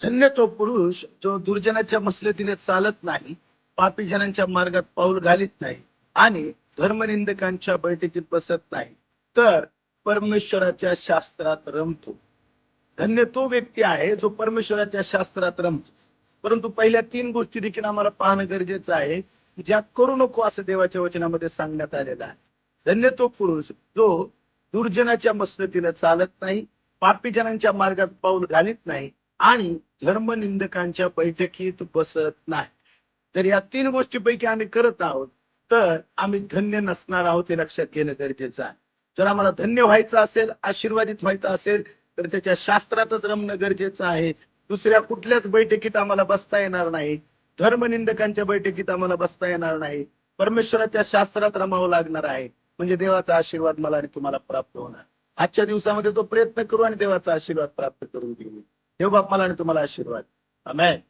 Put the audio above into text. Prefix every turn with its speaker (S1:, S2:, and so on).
S1: धन्य तो पुरुष जो दुर्जनाच्या मसलतीने चालत नाही पापी जनांच्या मार्गात पाऊल घालीत नाही आणि धर्मनिंदकांच्या बैठकीत बसत नाही तर परमेश्वराच्या शास्त्रात रमतो. धन्य तो व्यक्ती आहे जो परमेश्वराच्या शास्त्रात रमतो. परंतु पहिल्या तीन गोष्टी देखील आम्हाला पाहणं गरजेचं आहे की ज्या करू नको असं देवाच्या वचनामध्ये सांगण्यात आलेलं आहे. धन्य तो पुरुष जो दुर्जनाच्या मसलतीने चालत नाही पापी जनांच्या मार्गात पाऊल घालीत नाही आणि धर्मनिंदकांच्या बैठकीत बसत नाही. तर या तीन गोष्टीपैकी आम्ही करत आहोत. तर आम्ही धन्य नसणार आहोत हे लक्षात घेणं गरजेचं आहे. जर आम्हाला धन्य व्हायचं असेल आशीर्वादित व्हायचं असेल तर त्याच्या शास्त्रातच रमणं गरजेचं आहे. दुसऱ्या कुठल्याच बैठकीत आम्हाला बसता येणार नाही. धर्मनिंदकांच्या बैठकीत आम्हाला बसता येणार नाही. परमेश्वराच्या शास्त्रात रमावं लागणार आहे. म्हणजे देवाचा आशीर्वाद मला आणि तुम्हाला प्राप्त होणार. आजच्या दिवसामध्ये तो प्रयत्न करू आणि देवाचा आशीर्वाद प्राप्त करून घेऊ. देव बाप मला आणि तुम्हाला आशीर्वाद. अमेन